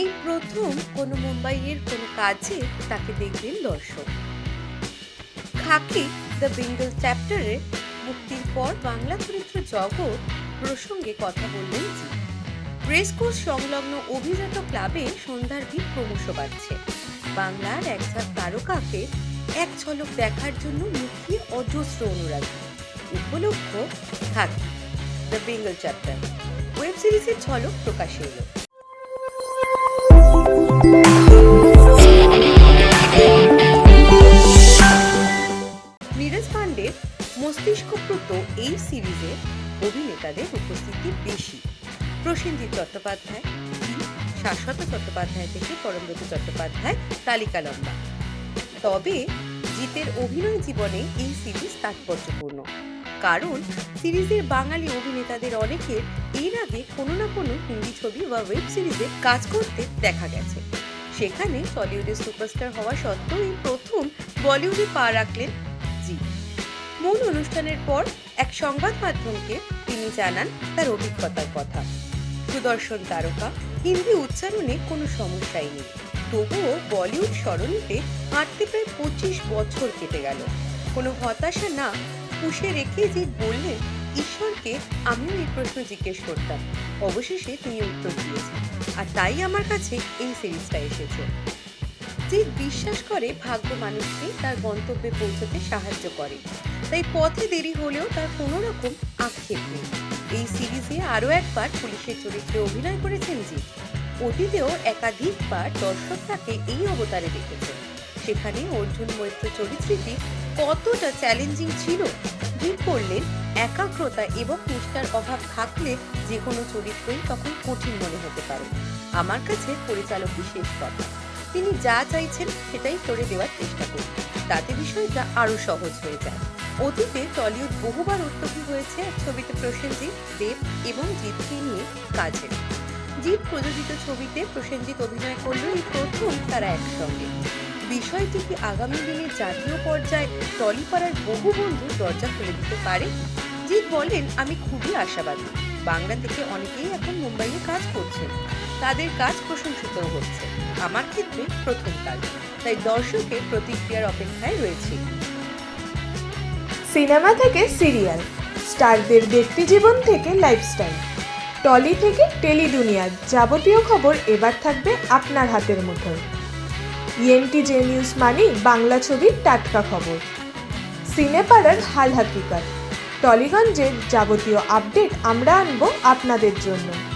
এই প্রথম কোনো মুম্বাইয়ের কোনো কাজে তাকে দেখবেন দর্শক। খাকি দ্য বেঙ্গল চ্যাপ্টারে মুক্তির পর বাংলা চরিত্র জগৎ প্রসঙ্গে কথা বললেন জি রেসকোর্স সংলগ্ন অভিজাত ক্লাবে সন্ধ্যার ভিড় ক্রমশ বাড়ছে। বাংলার একঝাঁক তারকাকে এক ঝলক দেখার জন্য মুখিয়ে অজস্র অনুরাগী। উপলক্ষ Khakee, the Bengal chapter. Web সিরিজের ঝলক প্রকাশে এলো পান্ডের মস্তিষ্কপ্রুত এই সিরিজে অভিনেতাদের উপস্থিতি বেশি। প্রসেনজিৎ চট্টোপাধ্যায় শাশ্বত চট্টোপাধ্যায় থেকে পরমব্রত চট্টোপাধ্যায়, তালিকা লম্বা। তবে জিতের অভিনয় জীবনে এই সিরিজ তাৎপর্যপূর্ণ। কারণ সিরিজের বাঙালি অভিনেতাদের অনেকের এর আগে কোনো না কোনো হিন্দি ছবি বা ওয়েব সিরিজে কাজ করতে দেখা গেছে। সেখানে টলিউডের সুপারস্টার হওয়া সত্ত্বেও এই প্রথম বলিউডে পা রাখলেন মূল অনুষ্ঠানের পর এক সংবাদ মাধ্যমকে তিনি জানান তার অভিজ্ঞতার কথা। সুদর্শন তারকা, হিন্দি উচ্চারণে কোনো সমস্যাই নেই। তবুও বলিউড সরণিতে হাঁটতে প্রায় পঁচিশ বছর কেটে গেল। কোনো হতাশা না পুষে রেখে যে বললেন, ঈশ্বরকে আমিও এই প্রশ্ন জিজ্ঞেস করতাম। অবশেষে তিনি উত্তর দিয়েছেন। আর তাই আমার কাছে এই সিরিজটা এসেছে। যে বিশ্বাস করে ভাগ্য মানুষকে তার গন্তব্যে পৌঁছতে সাহায্য করে। তাই পথে দেরি হলেও তার কোনো রকম আক্ষেপ নেই। এই সিরিজে আরও একবার পুলিশের চরিত্রে অভিনয় করেছেন জি অতীতেও একাধিকবার দর্শক তাকে এই অবতারে দেখেছেন। সেখানে অর্জুন মৈত্র চরিত্রটি কতটা চ্যালেঞ্জিং ছিল জিৎ করলেন একাগ্রতা এবং নিষ্ঠার অভাব থাকলে যে কোনো চরিত্রই তখন কঠিন মনে হতে পারে। আমার কাছে পরিচালকই শেষ কথা। তিনি যা চাইছেন সেটাই করে দেওয়ার চেষ্টা করুন। তাতে বিষয়টা আরও সহজ হয়ে যায়। অতীতে টলিউড বহুবার উদ্যোগী হয়েছে ছবিতে প্রসেনজিৎ, দেব এবং জিৎকে নিয়ে কাজে। জিৎ প্রযোজিত ছবিতে প্রসেনজিৎ অভিনয় করলেও এই প্রথম তারা একসঙ্গে। বিষয়টি কি আগামী দিনে জাতীয় পর্যায়ে টলিপাড়ার বহু বন্ধু দরজা খুলে দিতে পারে? জিৎ বলেন, আমি খুবই আশাবাদী। বাংলা থেকে অনেকেই এখন মুম্বাইয়ে কাজ করছেন। তাদের কাজ প্রশংসিত হচ্ছে। আমার ক্ষেত্রে প্রথম কাজ। তাই দর্শকের প্রতিক্রিয়ার অপেক্ষায় রয়েছে। সিনেমা থেকে সিরিয়াল, স্টারদের ব্যক্তিজীবন থেকে লাইফস্টাইল, টলি থেকে টেলি দুনিয়ার যাবতীয় খবর এবার থাকবে আপনার হাতের মুঠোয় ইএনটি জে নিউজ মানেই বাংলা ছবির টাটকা খবর। সিনেপাড়ার হাল হাকিকাত টলিগঞ্জের যাবতীয় আপডেট আমরা আনব আপনাদের জন্য।